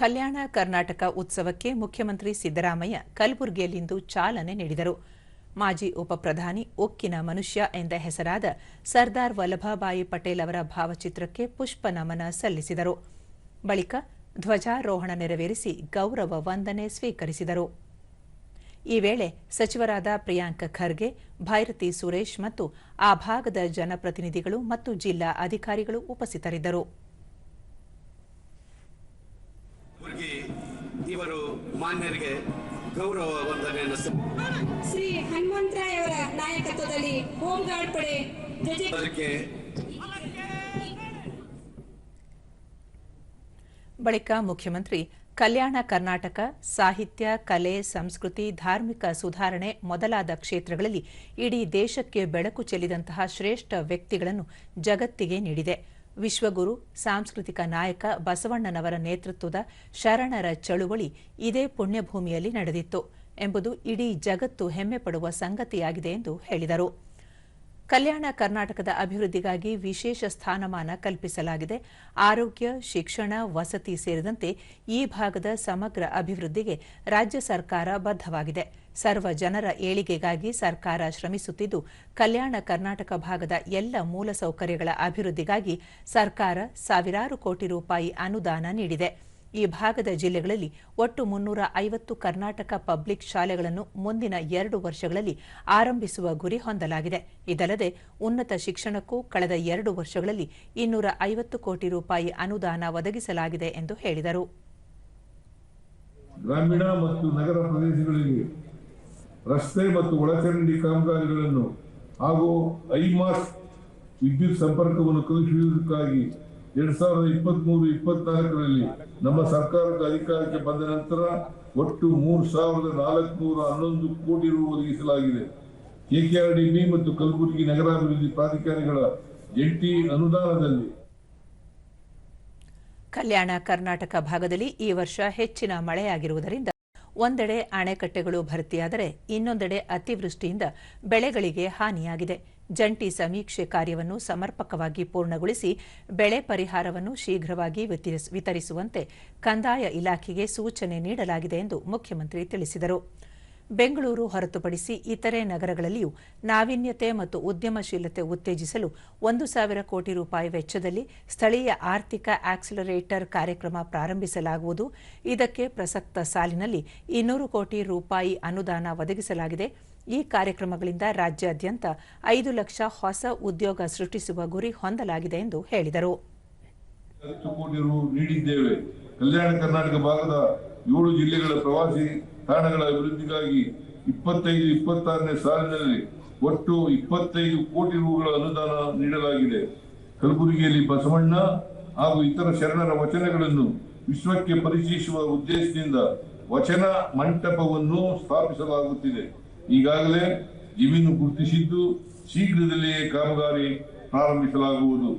ಕಲ್ಯಾಣ ಕರ್ನಾಟಕ ಉತ್ಸವಕ್ಕೆ ಮುಖ್ಯಮಂತ್ರಿ ಸಿದ್ದರಾಮಯ್ಯ ಕಲಬುರಗಿಯಲ್ಲಿಂದು ಚಾಲನೆ ನೀಡಿದರು. ಮಾಜಿ ಉಪಪ್ರಧಾನಿ ಉಕ್ಕಿನ ಮನುಷ್ಯ ಎಂದ ಹೆಸರಾದ ಸರ್ದಾರ್ ವಲ್ಲಭಭಾಯಿ ಪಟೇಲ್ ಅವರ ಭಾವಚಿತ್ರಕ್ಕೆ ಪುಷ್ಪ ನಮನ ಸಲ್ಲಿಸಿದರು. ಬಳಿಕ ಧ್ವಜಾರೋಹಣ ನೆರವೇರಿಸಿ ಗೌರವ ವಂದನೆ ಸ್ವೀಕರಿಸಿದರು. ಈ ವೇಳೆ ಸಚಿವರಾದ ಪ್ರಿಯಾಂಕ ಖರ್ಗೆ, ಭೈರತಿ ಸುರೇಶ್ ಮತ್ತು ಆ ಭಾಗದ ಜನಪ್ರತಿನಿಧಿಗಳು ಮತ್ತು ಜಿಲ್ಲಾ ಅಧಿಕಾರಿಗಳು ಉಪಸ್ಥಿತರಿದ್ದರು. ಇವರು ಮಾನ್ಯರಿಗೆ ಗೌರವ ವಂದನೆಯನ್ನು ಶ್ರೀ ಹನುಮಂತರಾಯವರ ನಾಯಕತ್ವದಲ್ಲಿ ಹೋಮ್ ಗಾರ್ಡ್ ಪಡೆ ಅದಕ್ಕೆ ಬಳಿಕ ಮುಖ್ಯಮಂತ್ರಿ ಕಲ್ಯಾಣ ಕರ್ನಾಟಕ ಸಾಹಿತ್ಯ ಕಲೆ ಸಂಸ್ಕೃತಿ ಧಾರ್ಮಿಕ ಸುಧಾರಣೆ ಮೊದಲಾದ ಕ್ಷೇತ್ರಗಳಲ್ಲಿ ಇಡೀ ದೇಶಕ್ಕೆ ಬೆಳಕು ಚೆಲ್ಲಿದಂತಹ ಶ್ರೇಷ್ಠ ವ್ಯಕ್ತಿಗಳನ್ನು ಜಗತ್ತಿಗೆ ನೀಡಿದೆ. ವಿಶ್ವಗುರು, ಸಾಂಸ್ಕೃತಿಕ ನಾಯಕ ಬಸವಣ್ಣನವರ ನೇತೃತ್ವದ ಶರಣರ ಚಳುವಳಿ ಇದೇ ಪುಣ್ಯಭೂಮಿಯಲ್ಲಿ ನಡೆದಿತ್ತು ಎಂಬುದು ಇಡೀ ಜಗತ್ತು ಹೆಮ್ಮೆಪಡುವ ಸಂಗತಿಯಾಗಿದೆ ಎಂದು ಹೇಳಿದರು. ಕಲ್ಯಾಣ ಕರ್ನಾಟಕದ ಅಭಿವೃದ್ಧಿಗಾಗಿ ವಿಶೇಷ ಸ್ಥಾನಮಾನ ಕಲ್ಪಿಸಲಾಗಿದೆ. ಆರೋಗ್ಯ, ಶಿಕ್ಷಣ, ವಸತಿ ಸೇರಿದಂತೆ ಈ ಭಾಗದ ಸಮಗ್ರ ಅಭಿವೃದ್ಧಿಗೆ ರಾಜ್ಯ ಸರ್ಕಾರ ಬದ್ಧವಾಗಿದೆ. ಸರ್ವ ಜನರ ಏಳಿಗೆಗಾಗಿ ಸರ್ಕಾರ ಶ್ರಮಿಸುತ್ತಿದ್ದು, ಕಲ್ಯಾಣ ಕರ್ನಾಟಕ ಭಾಗದ ಎಲ್ಲ ಮೂಲಸೌಕರ್ಯಗಳ ಅಭಿವೃದ್ಧಿಗಾಗಿ ಸರ್ಕಾರ ಸಾವಿರಾರು ಕೋಟಿ ರೂಪಾಯಿ ಅನುದಾನ ನೀಡಿದೆ. ಈ ಭಾಗದ ಜಿಲ್ಲೆಗಳಲ್ಲಿ ಒಟ್ಟು ಮುನ್ನೂರ ಐವತ್ತು ಕರ್ನಾಟಕ ಪಬ್ಲಿಕ್ ಶಾಲೆಗಳನ್ನು ಮುಂದಿನ ಎರಡು ವರ್ಷಗಳಲ್ಲಿ ಆರಂಭಿಸುವ ಗುರಿ ಹೊಂದಲಾಗಿದೆ. ಇದಲ್ಲದೆ ಉನ್ನತ ಶಿಕ್ಷಣಕ್ಕೂ ಕಳೆದ ಎರಡು ವರ್ಷಗಳಲ್ಲಿ ಇನ್ನೂರ ಐವತ್ತು ಕೋಟಿ ರೂಪಾಯಿ ಅನುದಾನ ಒದಗಿಸಲಾಗಿದೆ ಎಂದು ಹೇಳಿದರು. ಗ್ರಾಮೀಣ ಮತ್ತು ನಗರ ಪ್ರದೇಶಗಳಲ್ಲಿ ರಸ್ತೆ ಮತ್ತು ಒಳಚರಂಡಿ ಕಾಮಗಾರಿಗಳನ್ನು ಹಾಗೂ ಐಮಾಸ್ ವಿದ್ಯುತ್ ಸಂಪರ್ಕವನ್ನು ಕಲ್ಪಿಸುವುದಕ್ಕಾಗಿ ಎರಡ್ ಸಾವಿರದ ಇಪ್ಪತ್ಮೂರು, ಇಪ್ಪತ್ನಾಲ್ಕರಲ್ಲಿ ನಮ್ಮ ಸರ್ಕಾರದ ಅಧಿಕಾರಕ್ಕೆ ಬಂದ ನಂತರ ಒಟ್ಟು ಮೂರು ಸಾವಿರದ ನಾಲ್ಕುನೂರ ಹನ್ನೊಂದು ಕೋಟಿ ರು ಒದಗಿಸಲಾಗಿದೆ. ಕೆಕೆಆರ್ಡಿಬಿ ಮತ್ತು ಕಲಬುರಗಿ ನಗರಾಭಿವೃದ್ಧಿ ಪ್ರಾಧಿಕಾರಗಳ ಜಂಟಿ ಅನುದಾನದಲ್ಲಿ. ಕಲ್ಯಾಣ ಕರ್ನಾಟಕ ಭಾಗದಲ್ಲಿ ಈ ವರ್ಷ ಹೆಚ್ಚಿನ ಮಳೆಯಾಗಿರುವುದರಿಂದ ಒಂದೆಡೆ ಅಣೆಕಟ್ಟೆಗಳು ಭರ್ತಿಯಾದರೆ ಇನ್ನೊಂದೆಡೆ ಅತಿವೃಷ್ಟಿಯಿಂದ ಬೆಳೆಗಳಿಗೆ ಹಾನಿಯಾಗಿದೆ. ಜಂಟಿ ಸಮೀಕ್ಷೆ ಕಾರ್ಯವನ್ನು ಸಮರ್ಪಕವಾಗಿ ಪೂರ್ಣಗೊಳಿಸಿ ಬೆಳೆ ಪರಿಹಾರವನ್ನು ಶೀಘ್ರವಾಗಿ ವಿತರಿಸ್- ವಿತರಿಸುವಂತೆ ಕಂದಾಯ ಇಲಾಖೆಗೆ ಸೂಚನೆ ನೀಡಲಾಗಿದೆ ಎಂದು ಮುಖ್ಯಮಂತ್ರಿ ತಿಳಿಸಿದರು. ಬೆಂಗಳೂರು ಹೊರತುಪಡಿಸಿ ಇತರೆ ನಗರಗಳಲ್ಲಿಯೂ ನಾವೀನ್ಯತೆ ಮತ್ತು ಉದ್ಯಮಶೀಲತೆ ಉತ್ತೇಜಿಸಲು ಒಂದು ಸಾವಿರ ಕೋಟಿ ರೂಪಾಯಿ ವೆಚ್ಚದಲ್ಲಿ ಸ್ಥಳೀಯ ಆರ್ಥಿಕ ಆಕ್ಸಿಲರೇಟರ್ ಕಾರ್ಯಕ್ರಮ ಪ್ರಾರಂಭಿಸಲಾಗುವುದು. ಇದಕ್ಕೆ ಪ್ರಸಕ್ತ ಸಾಲಿನಲ್ಲಿ ಇನ್ನೂರು ಕೋಟಿ ರೂಪಾಯಿ ಅನುದಾನ ಒದಗಿಸಲಾಗಿದೆ. ಈ ಕಾರ್ಯಕ್ರಮಗಳಿಂದ ರಾಜ್ಯಾದ್ಯಂತ ಐದು ಲಕ್ಷ ಹೊಸ ಉದ್ಯೋಗ ಸೃಷ್ಟಿಸುವ ಗುರಿ ಹೊಂದಲಾಗಿದೆ ಎಂದು ಹೇಳಿದರು. ಏಳು ಜಿಲ್ಲೆಗಳ ಪ್ರವಾಸಿ ತಾಣಗಳ ಅಭಿವೃದ್ಧಿಗಾಗಿ ಇಪ್ಪತ್ತೈದು, ಇಪ್ಪತ್ತಾರನೇ ಸಾಲಿನಲ್ಲಿ ಒಟ್ಟು ಇಪ್ಪತ್ತೈದು ಕೋಟಿ ರೂಗಳ ಅನುದಾನ ನೀಡಲಾಗಿದೆ. ಕಲಬುರಗಿಯಲ್ಲಿ ಬಸವಣ್ಣ ಹಾಗೂ ಇತರ ಶರಣರ ವಚನಗಳನ್ನು ವಿಶ್ವಕ್ಕೆ ಪರಿಚಯಿಸುವ ಉದ್ದೇಶದಿಂದ ವಚನ ಮಂಟಪವನ್ನು ಸ್ಥಾಪಿಸಲಾಗುತ್ತಿದೆ. ಈಗಾಗಲೇ ಜಮೀನು ಗುರುತಿಸಿದ್ದು ಶೀಘ್ರದಲ್ಲಿಯೇ ಕಾಮಗಾರಿ ಪ್ರಾರಂಭಿಸಲಾಗುವುದು.